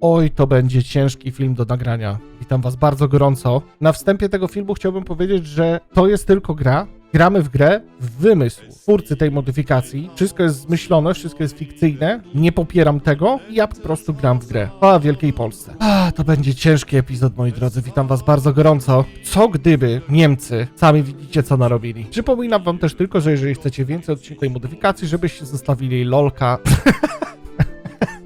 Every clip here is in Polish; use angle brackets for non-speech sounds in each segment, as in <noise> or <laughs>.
Oj, to będzie ciężki film do nagrania. Witam was bardzo gorąco. Na wstępie tego filmu chciałbym powiedzieć, że to jest tylko gra. Gramy w grę w wymysł twórcy tej modyfikacji. Wszystko jest zmyślone, wszystko jest fikcyjne. Nie popieram tego ja po prostu gram w grę. A Wielkiej Polsce. A, to będzie ciężki epizod, moi drodzy. Witam was bardzo gorąco. Co gdyby Niemcy, sami widzicie co narobili. Przypominam wam też tylko, że jeżeli chcecie więcej odcinków tej modyfikacji, żebyście zostawili lolka <laughs>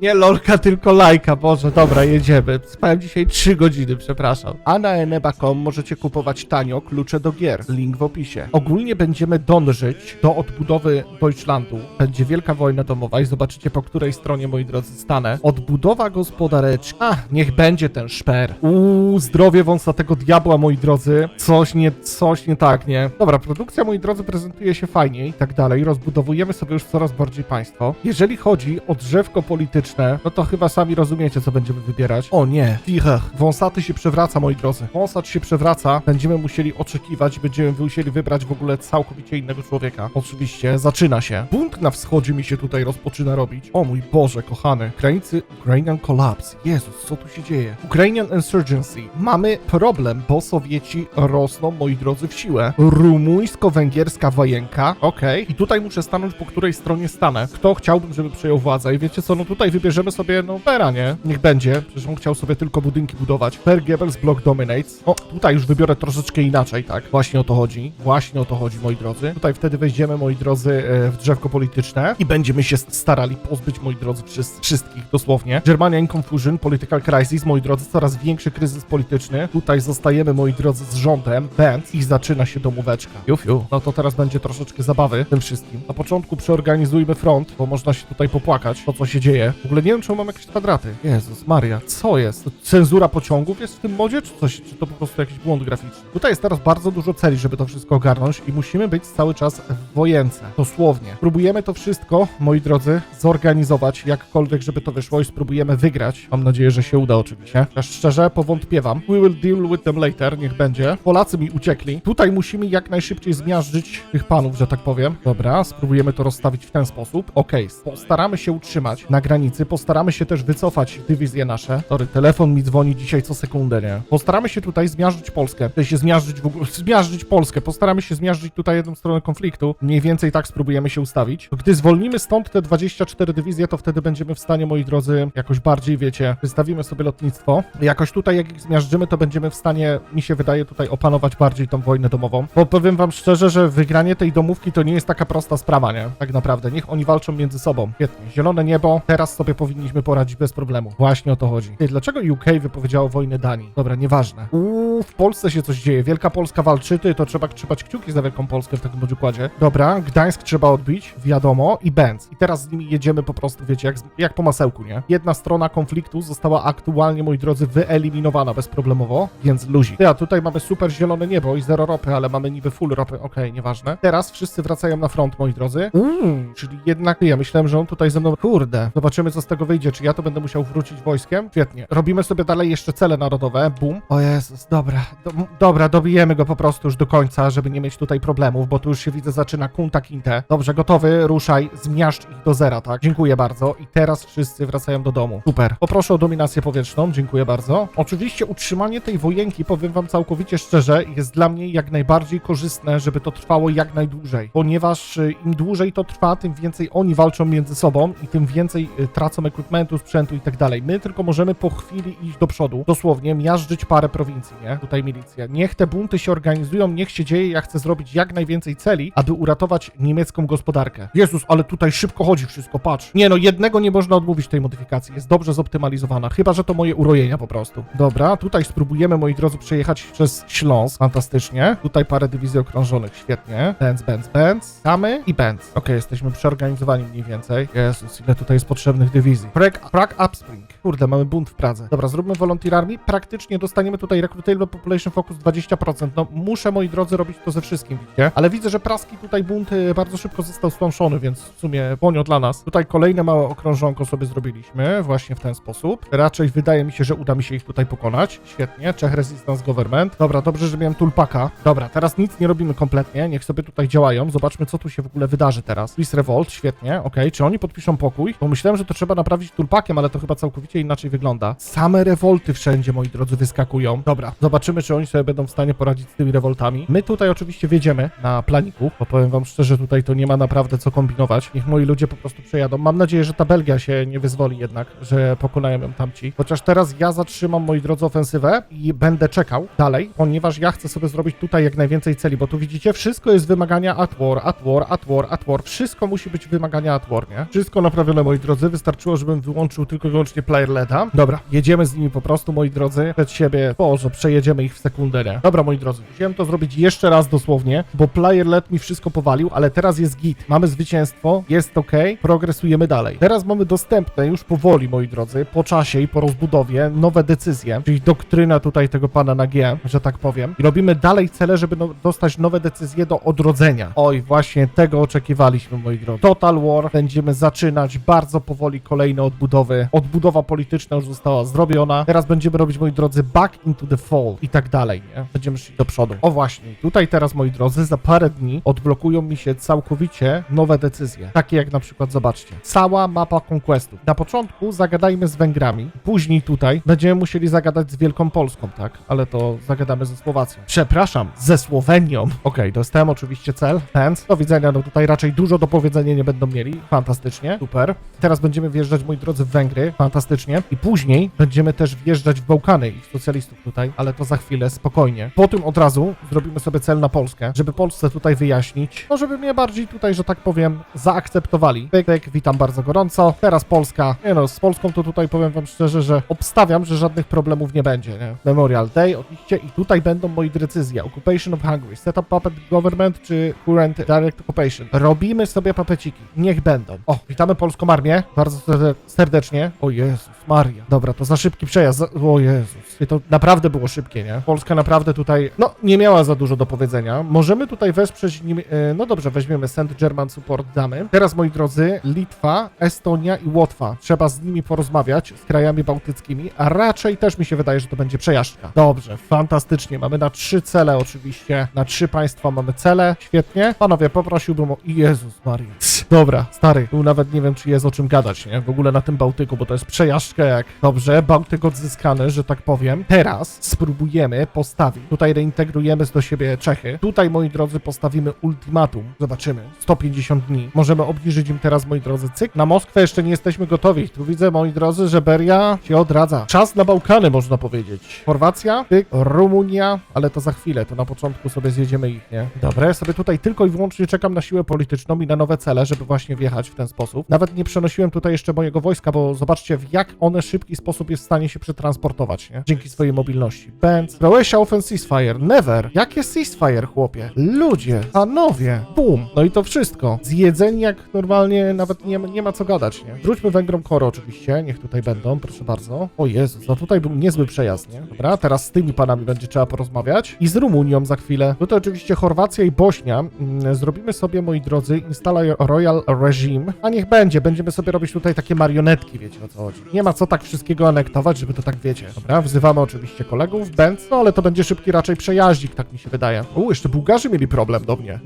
nie lolka, tylko lajka, Boże, dobra, jedziemy. Spałem dzisiaj 3 godziny, przepraszam. A na eneba.com możecie kupować tanio klucze do gier. Link w opisie. Ogólnie będziemy dążyć do odbudowy Deutschlandu. Będzie wielka wojna domowa i zobaczycie po której stronie, moi drodzy, stanę. Odbudowa gospodareczna. A, niech będzie ten szper. Uuu, zdrowie wąsatego diabła, moi drodzy. Coś nie, coś nie tak, nie? Dobra, produkcja, moi drodzy, prezentuje się fajnie i tak dalej. Rozbudowujemy sobie już coraz bardziej państwo. Jeżeli chodzi o drzewko polityczne, no to chyba sami rozumiecie, co będziemy wybierać. O nie, Führer. Wąsaty się przewraca, moi drodzy. Wąsat się przewraca. Będziemy musieli oczekiwać, będziemy musieli wybrać w ogóle całkowicie innego człowieka. Oczywiście, zaczyna się. Bunt na wschodzie mi się tutaj rozpoczyna robić. O mój Boże, kochany. Ukraińcy, Ukrainian Collapse. Jezus, co tu się dzieje? Ukrainian Insurgency. Mamy problem, bo Sowieci rosną, moi drodzy, w siłę. Rumuńsko-węgierska wojenka. Okej. I tutaj muszę stanąć, po której stronie stanę. Kto chciałbym, żeby przejął władzę? I wiecie co, no tutaj wybierzemy sobie, no, Pera, nie? Niech będzie. Przecież on chciał sobie tylko budynki budować. Per Goebbels Block Dominates. O, tutaj już wybiorę troszeczkę inaczej, tak? Właśnie o to chodzi. Właśnie o to chodzi, moi drodzy. Tutaj wtedy wejdziemy, moi drodzy, e, w drzewko polityczne i będziemy się starali pozbyć, moi drodzy, wszyscy, wszystkich, dosłownie. Germania in Confusion, Political Crisis, moi drodzy, coraz większy kryzys polityczny. Tutaj zostajemy, moi drodzy, z rządem, Benz i zaczyna się domóweczka. Ju, fiu. No to teraz będzie troszeczkę zabawy tym wszystkim. Na początku przeorganizujmy front, bo można się tutaj popłakać, to co się dzieje. W ogóle nie wiem, czemu mam jakieś kwadraty. Jezus Maria, co jest? Cenzura pociągów jest w tym modzie, czy coś? Czy to po prostu jakiś błąd graficzny? Tutaj jest teraz bardzo dużo celi, żeby to wszystko ogarnąć i musimy być cały czas w wojence. Dosłownie. Próbujemy to wszystko, moi drodzy, zorganizować jakkolwiek, żeby to wyszło i spróbujemy wygrać. Mam nadzieję, że się uda oczywiście. Ja szczerze powątpiewam. We will deal with them later, niech będzie. Polacy mi uciekli. Tutaj musimy jak najszybciej zmiażdżyć tych panów, że tak powiem. Dobra, spróbujemy to rozstawić w ten sposób. Okej, postaramy się utrzymać na granicy, postaramy się też wycofać dywizje nasze. Sorry, telefon mi dzwoni dzisiaj co sekundę, nie? Postaramy się tutaj zmiażdżyć Polskę. Tutaj się zmiażdżyć w ogóle, zmiażdżyć Polskę. Postaramy się zmiażdżyć tutaj jedną stronę konfliktu. Mniej więcej tak spróbujemy się ustawić. Gdy zwolnimy stąd te 24 dywizje, to wtedy będziemy w stanie, moi drodzy, jakoś bardziej, wiecie, wystawimy sobie lotnictwo. Jakoś tutaj, jak ich zmiażdżymy, to będziemy w stanie, mi się wydaje, tutaj opanować bardziej tą wojnę domową. Bo powiem wam szczerze, że wygranie tej domówki to nie jest taka prosta sprawa, nie? Tak naprawdę. Niech oni walczą między sobą. Świetnie. Zielone niebo. Teraz sobie powinniśmy poradzić bez problemu. Właśnie o to chodzi. Ty, dlaczego UK wypowiedziało wojnę Danii? Dobra, nieważne. Uuu, w Polsce się coś dzieje. Wielka Polska walczy, ty, to trzeba trzymać kciuki za Wielką Polskę w takim układzie. Dobra, Gdańsk trzeba odbić, wiadomo, i Benz. I teraz z nimi jedziemy po prostu, wiecie, jak, jak po masełku, nie? Jedna strona konfliktu została aktualnie, moi drodzy, wyeliminowana bezproblemowo, więc luzik. Ty, a tutaj mamy super zielone niebo i zero ropy, ale mamy niby full ropy, okej, nieważne. Teraz wszyscy wracają na front, moi drodzy. Uuu, czyli jednak, ja myślałem, że on tutaj ze mną, kurde, zobaczymy, co z tego wyjdzie, czy ja to będę musiał wrócić wojskiem? Świetnie. Robimy sobie dalej jeszcze cele narodowe, boom. O Jezus, dobra, do, dobra, dobijemy go po prostu już do końca, żeby nie mieć tutaj problemów, bo tu już się widzę, zaczyna kunta kinte. Dobrze, gotowy, ruszaj, zmiażdż ich do zera, tak? Dziękuję bardzo. I teraz wszyscy wracają do domu. Super. Poproszę o dominację powietrzną, dziękuję bardzo. Oczywiście utrzymanie tej wojenki, powiem wam całkowicie szczerze, jest dla mnie jak najbardziej korzystne, żeby to trwało jak najdłużej, ponieważ y, im dłużej to trwa, tym więcej oni walczą między sobą i tym więcej y, tracą equipmentu, sprzętu i tak dalej. My tylko możemy po chwili iść do przodu, dosłownie miażdżyć parę prowincji, nie? Tutaj milicja. Niech te bunty się organizują, niech się dzieje, ja chcę zrobić jak najwięcej celi, aby uratować niemiecką gospodarkę. Jezus, ale tutaj szybko chodzi wszystko, patrz. Nie no, jednego nie można odmówić tej modyfikacji, jest dobrze zoptymalizowana, chyba, że to moje urojenia po prostu. Dobra, tutaj spróbujemy, moi drodzy, przejechać przez Śląsk, fantastycznie. Tutaj parę dywizji okrążonych, świetnie. Benz, Benz, Benz, Kamy i Benz. Okej, jesteśmy przeorganizowani mniej więcej. Jezus, ile tutaj jest potrzebnych dywizji. Prague, Prague Upspring. Kurde, mamy bunt w Pradze. Dobra, zróbmy Volunteer Army. Praktycznie dostaniemy tutaj Recruitable Population Focus 20%. No, muszę, moi drodzy, robić to ze wszystkim, widzicie? Ale widzę, że praski tutaj bunt y, bardzo szybko został stłamszony, więc w sumie ponio dla nas. Tutaj kolejne małe okrążonko sobie zrobiliśmy, właśnie w ten sposób. Raczej wydaje mi się, że uda mi się ich tutaj pokonać. Świetnie. Czech Resistance Government. Dobra, dobrze, że miałem tulpaka. Dobra, teraz nic nie robimy kompletnie. Niech sobie tutaj działają. Zobaczmy, co tu się w ogóle wydarzy teraz. Swiss Revolt, świetnie. Okej, czy oni podpiszą pokój? Bo myślałem, że to trzeba naprawić tulpakiem, ale to chyba całkowicie całkowicie inaczej wygląda. Same rewolty wszędzie, moi drodzy, wyskakują. Dobra, zobaczymy, czy oni sobie będą w stanie poradzić z tymi rewoltami. My tutaj oczywiście wjedziemy na planiku, bo powiem wam szczerze, tutaj to nie ma naprawdę co kombinować. Niech moi ludzie po prostu przejadą. Mam nadzieję, że ta Belgia się nie wyzwoli jednak, że pokonają ją tamci. Chociaż teraz ja zatrzymam, moi drodzy, ofensywę i będę czekał dalej, ponieważ ja chcę sobie zrobić tutaj jak najwięcej celi, bo tu widzicie, wszystko jest wymagania at war, at war, at war, at war. Wszystko musi być wymagania at war, nie? Wszystko naprawione, moi drodzy. Wystarczyło, żebym wyłączył tylko i wyłącznie player LEDa. Dobra, jedziemy z nimi po prostu, moi drodzy. Przed siebie, Boże, przejedziemy ich w sekundę? Dobra, moi drodzy, chciałem to zrobić jeszcze raz dosłownie, bo player LED mi wszystko powalił, ale teraz jest git. Mamy zwycięstwo, jest ok, progresujemy dalej. Teraz mamy dostępne już powoli, moi drodzy, po czasie i po rozbudowie nowe decyzje, czyli doktryna tutaj tego pana na G, że tak powiem. I robimy dalej cele, żeby no, dostać nowe decyzje do odrodzenia. Oj, właśnie tego oczekiwaliśmy, moi drodzy. Total War będziemy zaczynać bardzo powoli kolejne odbudowy. Odbudowa polityczna już została zrobiona. Teraz będziemy robić, moi drodzy, back into the fall i tak dalej, nie? Będziemy szli do przodu. O właśnie, tutaj teraz, moi drodzy, za parę dni odblokują mi się całkowicie nowe decyzje. Takie jak na przykład, zobaczcie, cała mapa conquestów. Na początku zagadajmy z Węgrami, później tutaj będziemy musieli zagadać z Wielką Polską, tak? Ale to zagadamy ze Słowacją. Przepraszam, ze Słowenią. Okej, dostałem oczywiście cel, Thanks. Do widzenia, no tutaj raczej dużo do powiedzenia nie będą mieli. Fantastycznie, super. Teraz będziemy wjeżdżać, moi drodzy, w Węgry, fantastycznie. I później będziemy też wjeżdżać w Bałkany i w socjalistów tutaj, ale to za chwilę, spokojnie. Po tym od razu zrobimy sobie cel na Polskę, żeby Polsce tutaj wyjaśnić, no żeby mnie bardziej tutaj, że tak powiem, zaakceptowali. Pyk, witam bardzo gorąco. Teraz Polska. Nie no, z Polską to tutaj powiem wam szczerze, że obstawiam, że żadnych problemów nie będzie, nie? Memorial Day, oczywiście, i tutaj będą moi decyzje. Occupation of Hungary, setup puppet government czy current direct occupation. Robimy sobie papeciki. Niech będą. O, witamy polską armię. Bardzo serde- serdecznie. O Jezus Maria. Dobra, to za szybki przejazd. O Jezus. I To naprawdę było szybkie, nie? Polska naprawdę tutaj, no, nie miała za dużo do powiedzenia. Możemy tutaj wesprzeć nim, e, no dobrze, weźmiemy Send German Support, damy. Teraz, moi drodzy, Litwa, Estonia i Łotwa. Trzeba z nimi porozmawiać, z krajami bałtyckimi, a raczej też mi się wydaje, że to będzie przejażdżka. Dobrze, fantastycznie. Mamy na trzy cele oczywiście. Na trzy państwa mamy cele. Świetnie. Panowie, poprosiłbym o... Jezus Maria. Dobra, stary, tu nawet nie wiem, czy jest o czym gadać, nie? W ogóle na tym Bałtyku, bo to jest przejażdżka jak... Dobrze, Bałtyk odzyskany, że tak powiem. Teraz spróbujemy postawić. Tutaj reintegrujemy do siebie Czechy. Tutaj, moi drodzy, postawimy ultimatum. Zobaczymy. 150 dni. Możemy obniżyć im teraz, moi drodzy, cyk. Na Moskwę jeszcze nie jesteśmy gotowi. Tu widzę, moi drodzy, że Beria się odradza. Czas na Bałkany, można powiedzieć. Chorwacja, tyk, Rumunia, ale to za chwilę, to na początku sobie zjedziemy ich, nie? Dobra, ja sobie tutaj tylko i wyłącznie czekam na siłę polityczną i na nowe cele, żeby właśnie wjechać w ten sposób. Nawet nie przenosiłem tutaj jeszcze mojego wojska, bo zobaczcie, w jak one w szybki sposób jest w stanie się przetransportować, nie? Dzięki swojej mobilności. Benz, Croatia Open Ceasefire, never. Jakie ceasefire, chłopie? Ludzie, panowie, bum. No i to wszystko. Zjedzeni jak normalnie, nawet nie, nie ma co gadać, nie? Wróćmy Węgrom Koro oczywiście, niech tutaj będą, proszę bardzo. O Jezus, no tutaj był niezły przejazd, nie? Dobra, teraz z tymi panami będzie trzeba porozmawiać. I z Rumunią za chwilę. Tutaj oczywiście Chorwacja i Bośnia. Mm, Zrobimy sobie, moi drodzy, Install Royal Regime. A niech będzie, będziemy sobie robić tutaj takie marionetki, wiecie o co chodzi. Nie ma co tak wszystkiego anektować, żeby to tak wiecie. Dobra, wzywamy oczywiście kolegów, Benz, no ale to będzie szybki raczej przejaździk, tak mi się wydaje. U, jeszcze Bułgarzy mieli problem do mnie.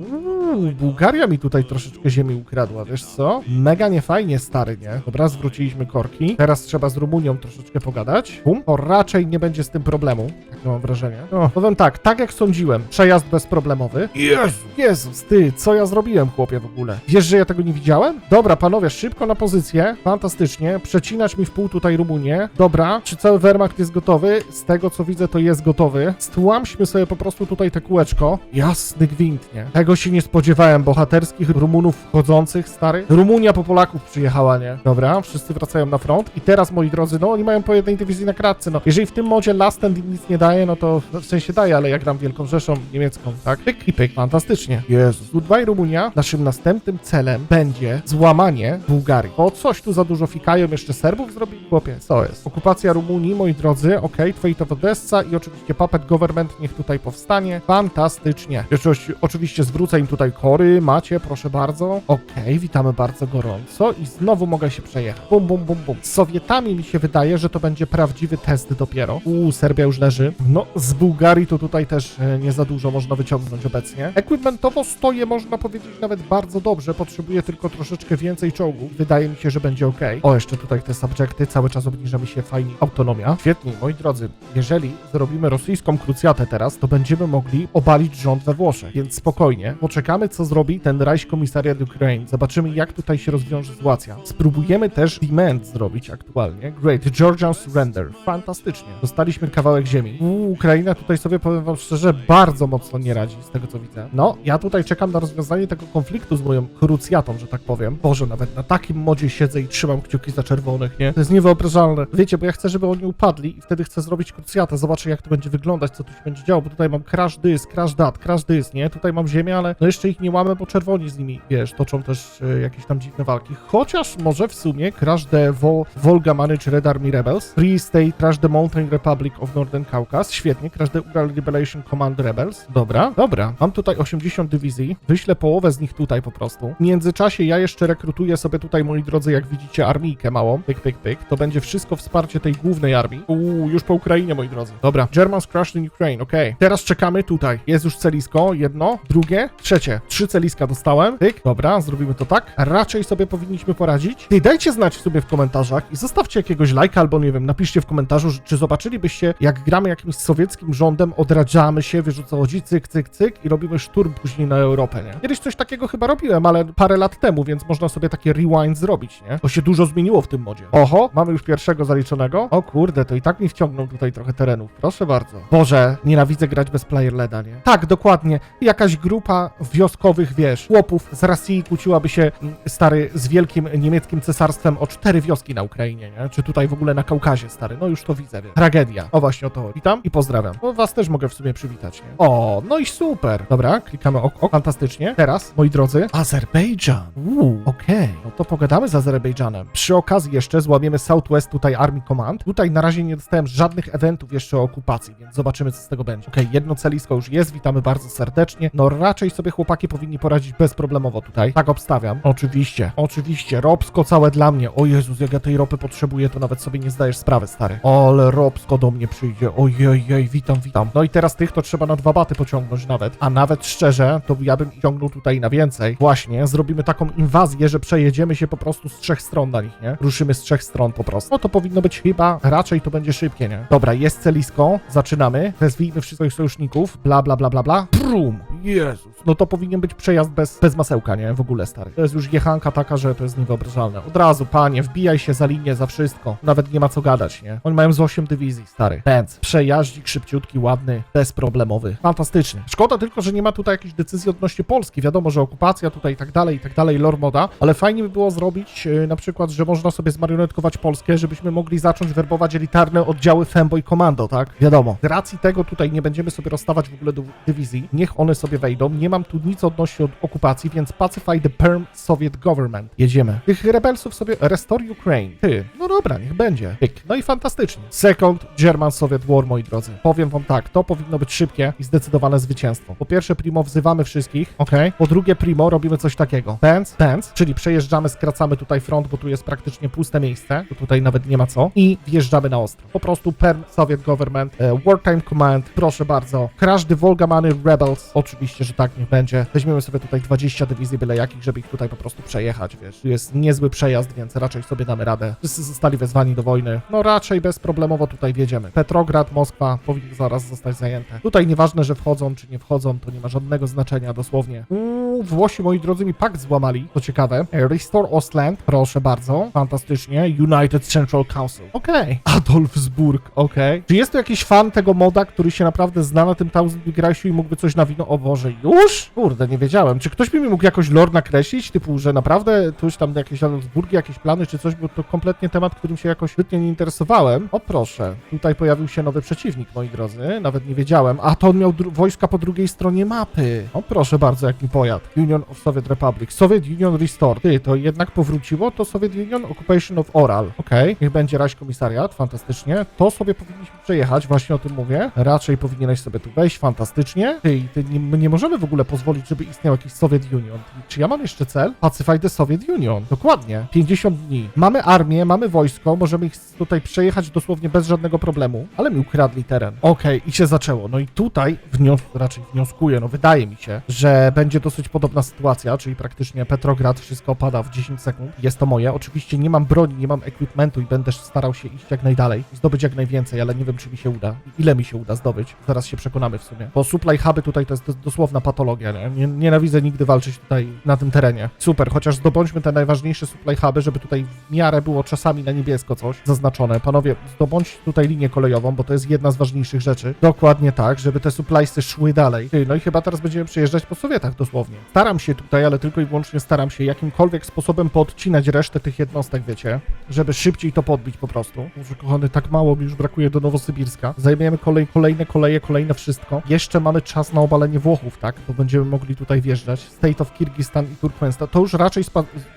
Bułgaria mi tutaj troszeczkę ziemi ukradła, wiesz co? Mega niefajnie, stary, nie? Dobra, zwróciliśmy korki. Teraz trzeba z Rumunią troszeczkę pogadać. Bum. To raczej nie będzie z tym problemu, tak mam wrażenie. No, powiem tak, tak jak sądziłem, przejazd bezproblemowy. Jezu! Jezus, ty, co ja zrobiłem, chłopie, w ogóle? Wiesz, że ja tego nie widziałem? Dobra, panowie, szybko na pozycję. Fantastycznie. Przecinać mi w pół tutaj Rumunię. Dobra, czy cały Wehrmacht jest gotowy? Z tego, co widzę, to jest gotowy. Stłamśmy sobie po prostu tutaj te kółeczko. Jasny gwint, nie? Tego się nie spodziewałem. Bohaterskich Rumunów wchodzących, stary. Rumunia po Polaków przyjechała, nie? Dobra, wszyscy wracają na front. I teraz, moi drodzy, no oni mają po jednej dywizji na kratce, no. Jeżeli w tym modzie Last Stand im nic nie daje, no to w sensie daje, ale ja gram Wielką Rzeszą niemiecką, tak? Pyk i pyk. Fantastycznie. Jezus. Goodbye Rumunia. Naszym następnym celem będzie złamanie Bułgarii. Bo coś tu za dużo fikają, jeszcze Serbów zrobili? Chłopie, co jest? Okupacja Rumunii, moi drodzy, okej, okay, to Odessa i oczywiście Puppet Government niech tutaj powstanie. Fantastycznie. Jeszcze oczywiście zwrócę im tutaj kory macie, proszę bardzo. Okej, witamy bardzo gorąco i znowu mogę się przejechać. Bum, bum, bum, bum. Z Sowietami mi się wydaje, że to będzie prawdziwy test dopiero. Uuu, Serbia już leży. No, z Bułgarii to tutaj też e, nie za dużo można wyciągnąć obecnie. Equipmentowo stoję, można powiedzieć, nawet bardzo dobrze. Potrzebuję tylko troszeczkę więcej czołgów. Wydaje mi się, że będzie ok. O, jeszcze tutaj te subjekty, cały czas obniża mi się fajnie autonomia. Świetnie, moi drodzy. Jeżeli zrobimy rosyjską krucjatę teraz, to będziemy mogli obalić rząd we Włoszech. Więc spokojnie, poczekamy, co zrobi ten Reich Komisariat Ukraine. Zobaczymy, jak tutaj się rozwiąże sytuacja. Spróbujemy też demand zrobić aktualnie. Great, Georgian Surrender. Fantastycznie. Dostaliśmy kawałek ziemi. Uuu, Ukraina tutaj sobie, powiem wam szczerze, bardzo mocno nie radzi z tego, co widzę. No, ja tutaj czekam na rozwiązanie tego konfliktu z moją krucjatą, że tak powiem. Boże, nawet na takim modzie siedzę i trzymam kciuki za czerwonych, nie? To jest niewyobrażalne. Wiecie, bo ja chcę, żeby oni upadli i wtedy chcę zrobić krucjatę. Zobaczę, jak to będzie wyglądać, co tu się będzie działo, bo tutaj mam crash dysk, crash dat, crash dysk, nie? Tutaj mam ziemię, ale no jeszcze ich nie mamy, bo czerwoni z nimi, wiesz, toczą też e, jakieś tam dziwne walki. Chociaż może w sumie Crash the Vo Volga Manage Red Army Rebels, Free State Crash the Mountain Republic of Northern Caucasus, świetnie, Crash the Ural Liberation Command Rebels, dobra, dobra. Mam tutaj 80 dywizji, wyślę połowę z nich tutaj po prostu. W międzyczasie ja jeszcze rekrutuję sobie tutaj, moi drodzy, jak widzicie, armijkę małą, pyk, pyk, pyk. To będzie wszystko wsparcie tej głównej armii. Uuu, już po Ukrainie, moi drodzy. Dobra, Germans crushed in Ukraine, okej. Teraz czekamy tutaj. Jest już celisko, jedno, drugie, trzecie. Trzy celiska dostałem. Pyk, dobra, zrobimy to tak. Raczej sobie powinniśmy poradzić. Ty, dajcie znać sobie w komentarzach i zostawcie jakiegoś lajka albo, nie wiem, napiszcie w komentarzu, czy zobaczylibyście, jak gramy jakimś sowieckim rządem, odradzamy się, wiesz o co chodzi, cyk, cyk, cyk i robimy szturm później na Europę, nie? Kiedyś coś takiego chyba robiłem, ale parę lat temu, więc można sobie takie rewind zrobić, nie? To się dużo zmieniło w tym modzie. Oho, mamy już pierwszego zaliczonego. O kurde, to i tak mi wciągnął tutaj trochę terenów. Proszę bardzo. Boże, nienawidzę grać bez player leda, nie? Tak, dokładnie. Jakaś grupa wioskowych, wiesz, chłopów z Rosji kłóciłaby się mm, stary z wielkim niemieckim cesarstwem o cztery wioski na Ukrainie, nie? Czy tutaj w ogóle na Kaukazie, stary. No już to widzę, wiesz. Tragedia. O właśnie o to. Witam i pozdrawiam. Bo was też mogę w sumie przywitać, nie? O, no i super. Dobra, klikamy ok, ok. fantastycznie. Teraz, moi drodzy, Azerbejdżan. Uuu, okej. No to pogadamy z Azerbejdżanem. Przy okazji jeszcze złamiemy Southwest tutaj Army Command. Tutaj na razie nie dostałem żadnych eventów jeszcze o okupacji, więc zobaczymy, co z tego będzie. Okej, jedno celisko już jest, witamy bardzo serdecznie. No raczej sobie chłopaki powinni poradzić bezproblemowo tutaj. Tak obstawiam. Oczywiście, oczywiście. Robsko całe dla mnie. O Jezus, jak ja tej ropy potrzebuję, to nawet sobie nie zdajesz sprawy, stary. Ale Robsko do mnie przyjdzie. Ojej, witam, witam. No i teraz tych to trzeba na dwa baty pociągnąć nawet. A nawet szczerze, to ja bym ciągnął tutaj na więcej. Właśnie, zrobimy taką inwazję, że przejedziemy się po prostu z trzech stron na nich, nie? Ruszymy z trzech stron po prostu. No to powinno być chyba, raczej to będzie szybkie, nie? Dobra, jest celisko, zaczynamy. Wezwijmy wszystkich sojuszników, bla, bla, bla, bla, bla. Brum! Jezus! No to powinien być przejazd bez, bez masełka, nie? W ogóle, stary. To jest już jechanka taka, że to jest niewyobrażalne. Od razu, panie, wbijaj się za linię, za wszystko. Nawet nie ma co gadać, nie? Oni mają z 8 dywizji, stary. Pędz. Przejaździk szybciutki, ładny, bezproblemowy. Fantastyczny. Szkoda tylko, że nie ma tutaj jakiejś decyzji odnośnie Polski. Wiadomo, że okupacja tutaj i tak dalej, i tak dalej, lore moda, ale fajnie by było zrobić yy, na przykład, że można sobie zmarionetkować Polskę, żebyśmy mogli zacząć werbować elitarne oddziały Femboy Commando, tak? Wiadomo. Z racji tego tutaj nie będziemy sobie rozstawać w ogóle do dywizji. Niech one sobie wejdą. Nie mam tu nic odnośnie od okupacji, więc pacify the Perm Soviet Government. Jedziemy. Tych rebelsów sobie restore Ukraine. Ty, no dobra, niech będzie. Pyk. No i fantastycznie. Second German Soviet War, moi drodzy. Powiem wam tak, to powinno być szybkie i zdecydowane zwycięstwo. Po pierwsze, primo wzywamy wszystkich, ok? Po drugie, primo robimy coś takiego. Pędz, pędz, czyli przejeżdżamy, skracamy tutaj front, bo tu jest praktycznie puste miejsce, to tutaj nawet nie ma co i wjeżdżamy na ostro. Po prostu Perm Soviet Government, e, Wartime Command, proszę bardzo. Crash the Volgamany Rebels, oczywiście, że tak niech będzie. Weźmiemy sobie tutaj 20 dywizji byle jakich, żeby ich tutaj po prostu przejechać, wiesz. Tu jest niezły przejazd, więc raczej sobie damy radę. Wszyscy zostali wezwani do wojny. No raczej bezproblemowo tutaj wjedziemy. Petrograd, Moskwa powinny zaraz zostać zajęte. Tutaj nieważne, że wchodzą czy nie wchodzą, to nie ma żadnego znaczenia dosłownie. Uuu, Włosi, moi drodzy, mi pakt złamali, to ciekawe. Restore Ostland, proszę bardzo. Fantastycznie. United Central Council. Okej. Adolfsburg, okej. Czy jest to jakiś fan tego moda, który się naprawdę zna na tym Thousand Grajsiu i mógłby coś na wino? Boże, już? Kurde, nie wiedziałem. Czy ktoś by mi mógł jakoś lore nakreślić, typu, że naprawdę tuż tam jakieś Adolfsburgi, jakieś plany czy coś, bo to kompletnie temat, którym się jakoś zbytnio nie interesowałem. O proszę, tutaj pojawił się nowy przeciwnik, moi drodzy. Nawet nie wiedziałem. A to on miał wojska po drugiej stronie mapy. O proszę bardzo, jak mi pojadł. Union of Soviet Republic. Soviet Union Restored. Ty, to jednak powróciło? To Soviet Union Occupation of Oral. Okej, niech będzie raś komisariat, fantastycznie. To sobie powinniśmy przejechać, właśnie o tym mówię. Raczej powinieneś sobie tu wejść, fantastycznie. Ty, ty nie my nie możemy w ogóle pozwolić, żeby istniał jakiś Soviet Union. Czy ja mam jeszcze cel? Pacify the Soviet Union. Dokładnie. 50 dni. Mamy armię, mamy wojsko, możemy ich tutaj przejechać dosłownie bez żadnego problemu, ale mi ukradli teren. Okej, i się zaczęło. No i tutaj wnios raczej wnioskuję, no wydaje mi się, że będzie dosyć podobna sytuacja, czyli praktycznie Petrograd wszystko opada w 10 sekund. Jest to moje. Oczywiście nie mam broni, nie mam equipmentu i będę starał się iść jak najdalej zdobyć jak najwięcej, ale nie wiem, czy mi się uda. Ile mi się uda zdobyć. Zaraz się przekonamy w sumie. Bo supply huby tutaj to jest dosłowna patologia, nie? nie? Nienawidzę nigdy walczyć tutaj na tym terenie. Super, chociaż zdobądźmy te najważniejsze supply huby, żeby tutaj w miarę było czasami na niebiesko coś zaznaczone. Panowie, zdobądź tutaj linię kolejową, bo to jest jedna z ważniejszych rzeczy. Dokładnie tak, żeby te supplysy szły dalej. No i chyba teraz będziemy przejeżdżać po Sowietach dosłownie. Staram się tutaj, ale tylko i wyłącznie staram się jakimkolwiek sposobem podcinać resztę tych jednostek, wiecie, żeby szybciej to podbić po prostu. Może kochany, tak mało mi już brakuje do Nowosybirska. Zajmujemy kolej, kolejne koleje, kolejne wszystko. Jeszcze mamy czas na obalenie Włochów, tak? Bo będziemy mogli tutaj wjeżdżać. State of Kirgistan i Turkmenistan. To już raczej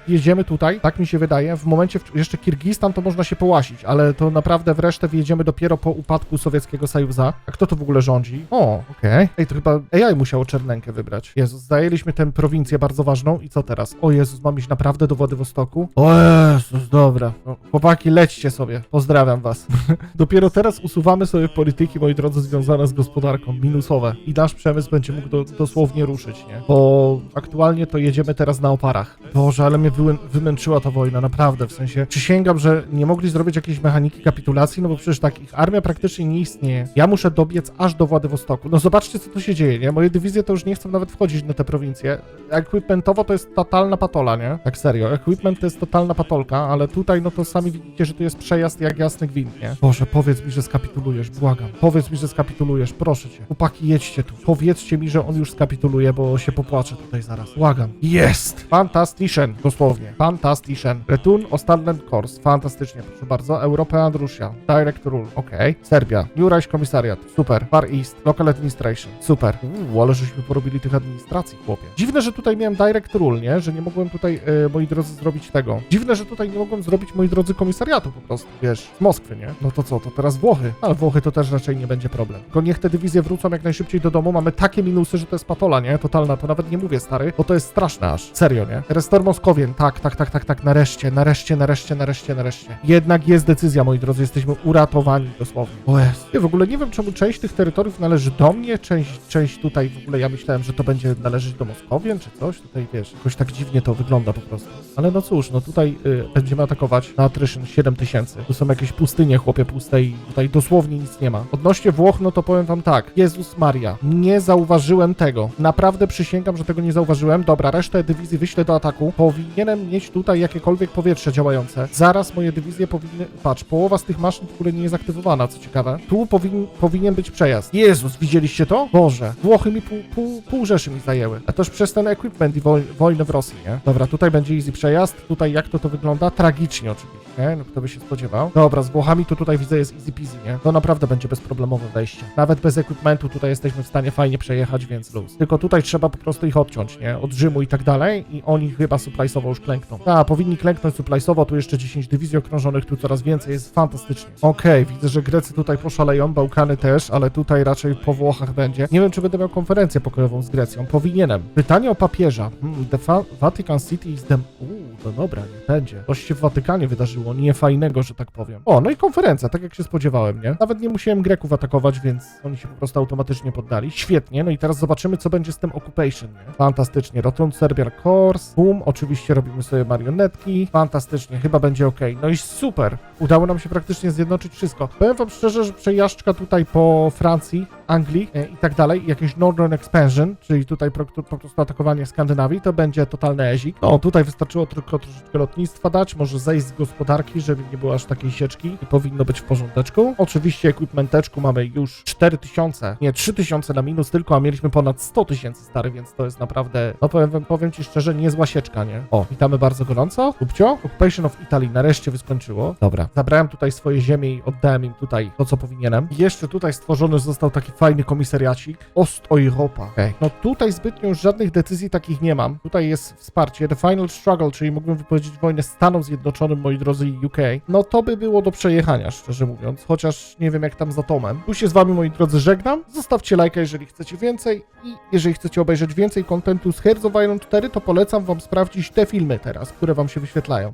jedziemy tutaj, tak mi się wydaje. W momencie, w- jeszcze Kirgistan to można się połasić, ale to naprawdę w resztę wjedziemy dopiero po upadku Sowieckiego Sojusza. A kto tu w ogóle rządzi? O, okej. Ej, to chyba AI musiało Czernenkę wybrać. Jezus, zajęliśmy tę prowincję bardzo ważną i co teraz? O Jezus, mam iść naprawdę do Władywostoku? O Jezus, dobra. No, chłopaki, lećcie sobie. Pozdrawiam was. <laughs> Dopiero teraz usuwamy sobie polityki, moi drodzy, związane z gospodarką, minusowe. I nasz przemysł będzie mógł do, dosłownie ruszyć, nie? Bo aktualnie to jedziemy teraz na oparach. Boże, ale mnie wyłę- wymęczyła ta wojna, naprawdę, w sensie przysięgam, że nie mogli zrobić jakiejś mechaniki kapitulacji, no bo przecież tak, ich armia praktycznie nie istnieje. Ja muszę dobiec aż do Władywostoku. No zobaczcie, co tu się dzieje, nie? Moje dywizje to już nie chcą nawet wchodzić na te prowincje. Equipmentowo to jest totalna patola, nie? Tak serio, equipment to jest totalna patolka, ale tutaj, no to sami widzicie, że tu jest przejazd jak jasny gwint, nie? Boże, powiedz mi, że skapitulujesz, błagam. Powiedz mi, że skapitulujesz, proszę cię. Chłopaki, jedźcie tu. Powiedzcie mi, że on już skapituluje, bo się popłaczę tutaj zaraz. Błagam. Jest! Fantastischen, dosłownie. Fantastischen. Return Ostanden Kors. Fantastycznie, proszę bardzo. European Russia. Direct Rule. Okej. Serbia. New Reich Komisariat. Super. Far East. Local Administration. Super. Uuu, ale żeśmy porobili tych administracji, chłopie. Dziwne, że tutaj miałem Direct Rule, nie? Że nie mogłem tutaj, e, moi drodzy, zrobić tego. Dziwne, że tutaj nie mogłem zrobić, moi drodzy, komisariatu po prostu, wiesz, z Moskwy, nie? No to co, to teraz Włochy. Ale Włochy to też raczej nie będzie problem. Tylko niech te dywizje wrócą jak najszybciej do domu. Mamy takie minusy, że to jest patola, nie? Totalna, to nawet nie mówię, stary, bo to jest straszne aż. Serio, nie? Restore Moskowien, tak, tak, tak, tak, tak, nareszcie, nareszcie, nareszcie, nareszcie, nareszcie. Jednak jest decyzja, moi drodzy, jesteśmy uratowani dosłownie. O jest. Ja w ogóle nie wiem, czemu część tych terytoriów należy do mnie, część, część tutaj w ogóle ja myślałem, że to będzie należeć do Moskowien czy coś. Tutaj wiesz, jakoś tak dziwnie to wygląda po prostu. Ale no cóż, no tutaj y, będziemy atakować na attrition 7000. Tu są jakieś pustynie, chłopie puste i tutaj dosłownie nic nie ma. Odnośnie Włoch, no to powiem wam tak. Jezus Maria, nie zauważyłem tego. Naprawdę przysięgam, że tego nie zauważyłem. Dobra, resztę dywizji wyślę do ataku. Powinienem mieć tutaj jakiekolwiek powietrze działające. Zaraz moje dywizje powinny... Patrz, połowa z tych maszyn w ogóle nie jest aktywowana, co ciekawe. Tu powin... powinien być przejazd. Jezus, widzieliście to? Boże, Włochy mi pół, pół, pół Rzeszy mi zajęły. A toż przez ten equipment i woj... wojnę w Rosji, nie? Dobra, tutaj będzie easy przejazd. Tutaj jak to to wygląda? Tragicznie oczywiście. No kto by się spodziewał. Dobra, z Włochami to tutaj widzę jest easy peasy, nie? To naprawdę będzie bezproblemowe wejście. Nawet bez equipmentu tutaj jesteśmy w stanie fajnie przejechać, więc luz. Tylko tutaj trzeba po prostu ich odciąć, nie? Od Rzymu i tak dalej i oni chyba supplys'owo już klękną. A, powinni klęknąć supplys'owo, tu jeszcze 10 dywizji okrążonych, tu coraz więcej, jest fantastycznie. Okej, widzę, że Grecy tutaj poszaleją, Bałkany też, ale tutaj raczej po Włochach będzie. Nie wiem, czy będę miał konferencję pokojową z Grecją. Powinienem. Pytanie o papieża. Hmm, the Fa- Vatican City is the... Uuu, to dobra, nie będzie. Coś się w Watykanie wydarzyło, nie fajnego, że tak powiem. O, no i konferencja, tak jak się spodziewałem, nie? Nawet nie musiałem Greków atakować, więc oni się po prostu automatycznie poddali. Świetnie, no i teraz zobaczymy, co będzie z tym Occupation, nie? Fantastycznie. Rotund Serbian Course. Boom, oczywiście robimy sobie marionetki. Fantastycznie, chyba będzie ok. No i super. Udało nam się praktycznie zjednoczyć wszystko. Powiem wam szczerze, że przejażdżka tutaj po Francji, Anglii e, i tak dalej, jakieś Northern Expansion, czyli tutaj po, po prostu atakowanie Skandynawii, to będzie totalny ezik. No, tutaj wystarczyło tylko troszeczkę lotnictwa dać, może zejść z gospodarki, żeby nie było aż takiej sieczki i powinno być w porządeczku. Oczywiście equipmenteczku mamy już 4000, nie 3000 na minus tylko, a mieliśmy ponad 100 tysięcy stary, więc to jest naprawdę, no powiem, powiem ci szczerze, niezła sieczka, nie? O, witamy bardzo gorąco. Kupcio, Occupation of Italy nareszcie wyskończyło. Dobra, zabrałem tutaj swoje ziemie i oddałem im tutaj to, co powinienem. I jeszcze tutaj stworzony został taki fajny komisariacik. Ost-Europa. Okej. No tutaj zbytnio już żadnych decyzji takich nie mam. Tutaj jest wsparcie. The Final Struggle, czyli mógłbym wypowiedzieć wojnę Stanom Zjednoczonym, moi drodzy, i UK. No to by było do przejechania, szczerze mówiąc. Chociaż nie wiem jak tam za Tomem. Tu się z wami, moi drodzy, żegnam. Zostawcie lajka, jeżeli chcecie więcej. I jeżeli chcecie obejrzeć więcej kontentu z Hearts of Iron 4, to polecam wam sprawdzić te filmy teraz, które wam się wyświetlają.